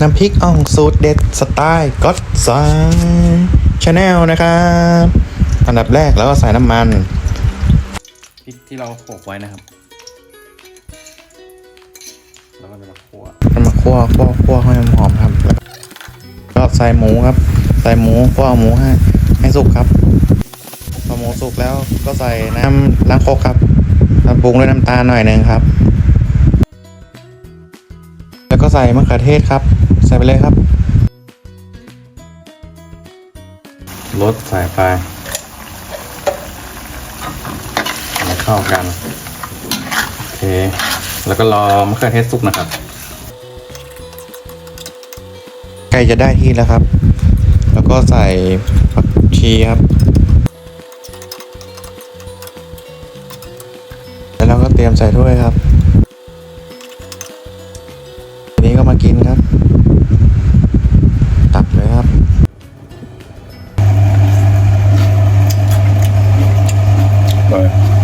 น้ำพริกอ่องสูตรเด็ดสไตล์ก็ d ซายชาแนลนะครับอันดับแรกแล้วก็ใส่น้ำมันพริกที่เราโขลกไว้นะครับ แล้วก็จะมาคั่วมันมาคั่วคั่วคั่วให้มันหอมครับแล้วก็ใส่หมูครับ ใส่หมูคั่วหมูให้ให้สุกครับพอหมูสุกแล้วก็ใส่น้ำล้างโคกครับแล้วปรุงด้วยน้ำตาลหน่อยหนึ่งครับ แล้วก็ใส่มะเขือเทศครับ ใส่ไปเลยครับรสใส่ไปให้เข้ากัน โอเค แล้วก็รอมะเขือเทศสุกนะครับใกล้จะได้ที่แล้วครับ แล้วก็ใส่ผักชีครับ แล้วเราก็เตรียมใส่ถ้วยครับ มากินครับ ตับเลยครับไป